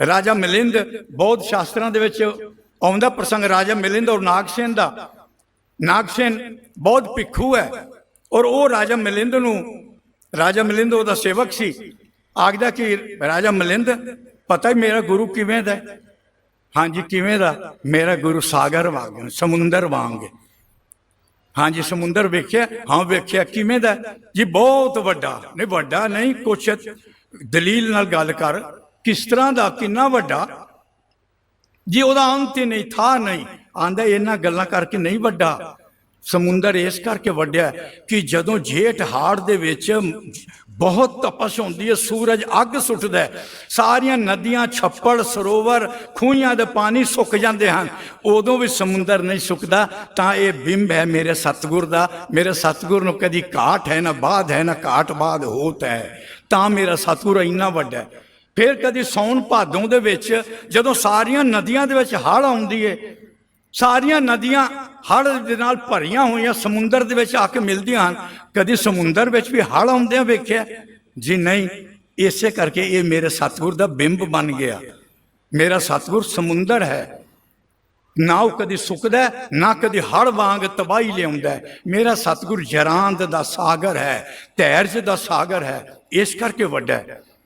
ਰਾਜਾ ਮਿਲਿੰਦ ਬੌਧ ਸ਼ਾਸਤਰਾਂ ਦੇ ਵਿੱਚ ਆਉਂਦਾ ਪ੍ਰਸੰਗ, ਰਾਜਾ ਮਿਲਿੰਦ ਔਰ ਨਾਗਸੇਨ ਦਾ। ਨਾਗਸੇਨ ਬਹੁਤ ਭਿੱਖੂ ਹੈ ਔਰ ਉਹ ਰਾਜਾ ਮਿਲਿੰਦ ਨੂੰ, ਰਾਜਾ ਮਿਲਿੰਦ ਉਹਦਾ ਸੇਵਕ ਸੀ। ਆਖਦਾ ਕਿ ਰਾਜਾ ਮਿਲਿੰਦ, ਪਤਾ ਹੀ ਮੇਰਾ ਗੁਰੂ ਕਿਵੇਂ ਦਾ ਹਾਂਜੀ, ਕਿਵੇਂ ਦਾ? ਮੇਰਾ ਗੁਰੂ ਸਾਗਰ ਵਾਂਗ, ਸਮੁੰਦਰ ਵਾਂਗ। ਹਾਂਜੀ, ਸਮੁੰਦਰ ਵੇਖਿਆ? ਹਾਂ, ਵੇਖਿਆ ਕਿਵੇਂ ਦਾ ਜੀ, ਬਹੁਤ ਵੱਡਾ। ਨਹੀਂ ਵੱਡਾ ਨਹੀਂ, ਕੁਛ ਦਲੀਲ ਨਾਲ ਗੱਲ ਕਰ। ਕਿਸ ਤਰ੍ਹਾਂ ਦਾ ਕਿੰਨਾ ਵੱਡਾ? ਜੇ ਉਹਦਾ ਅੰਤ ਹੀ ਨਹੀਂ, ਥਾ ਨਹੀਂ, ਆਂਦਾ ਇਹਨਾਂ ਗੱਲਾਂ ਕਰਕੇ ਨਹੀਂ ਵੱਡਾ। ਸਮੁੰਦਰ ਇਸ ਕਰਕੇ ਵੱਡਿਆ ਕਿ ਜਦੋਂ ਜੇਠ ਹਾੜ ਦੇ ਵਿੱਚ ਬਹੁਤ ਤਪਸ਼ ਹੁੰਦੀ ਹੈ, ਸੂਰਜ ਅੱਗ ਸੁੱਟਦਾ ਸਾਰੀਆਂ ਨਦੀਆਂ, ਛੱਪੜ, ਸਰੋਵਰ ਖੂਹਾਂ ਦੇ ਪਾਣੀ ਸੁੱਕ ਜਾਂਦੇ ਹਨ। ਉਦੋਂ ਵੀ ਸਮੁੰਦਰ ਨਹੀਂ ਸੁੱਕਦਾ, ਤਾਂ ਇਹ ਬਿੰਬ ਹੈ ਮੇਰੇ ਸਤਿਗੁਰ ਦਾ। ਮੇਰੇ ਸਤਿਗੁਰ ਨੂੰ ਕਦੀ ਘਾਟ ਹੈ, ਨਾ ਬਾਦ ਹੈ, ਨਾ ਘਾਟ ਬਾਦ ਹੋਤ ਹੈ। ਤਾਂ ਮੇਰਾ ਸਤਿਗੁਰ ਇੰਨਾ ਵੱਡਾ ਹੈ। ਫਿਰ ਕਦੀ ਸੌਣ ਭਾਦੋਂ ਦੇ ਵਿੱਚ ਜਦੋਂ ਸਾਰੀਆਂ ਨਦੀਆਂ ਦੇ ਵਿੱਚ ਹੜ੍ਹ ਆਉਂਦੀ ਏ, ਸਾਰੀਆਂ ਨਦੀਆਂ ਹੜ੍ਹ ਦੇ ਨਾਲ ਭਰੀਆਂ ਹੋਈਆਂ ਸਮੁੰਦਰ ਦੇ ਵਿੱਚ ਆ ਕੇ ਮਿਲਦੀਆਂ ਹਨ, ਕਦੀ ਸਮੁੰਦਰ ਵਿੱਚ ਵੀ ਹੜ੍ਹ ਆਉਂਦਿਆਂ ਵੇਖਿਆ, ਜੀ ਨਹੀਂ, ਇਸੇ ਕਰਕੇ ਇਹ ਮੇਰੇ ਸਤਿਗੁਰ ਦਾ ਬਿੰਬ ਬਣ ਗਿਆ। ਮੇਰਾ ਸਤਿਗੁਰ ਸਮੁੰਦਰ ਹੈ। ਨਾ ਉਹ ਕਦੀ ਸੁੱਕਦਾ, ਨਾ ਕਦੀ ਹੜ ਵਾਂਗ ਤਬਾਹੀ ਲਿਆਉਂਦਾ ਮੇਰਾ ਸਤਿਗੁਰ ਜਰਾਂਦ ਦਾ ਸਾਗਰ ਹੈ ਧੈਰਜ ਦਾ ਸਾਗਰ ਹੈ, ਇਸ ਕਰਕੇ ਵੱਡਾ ਹੈ।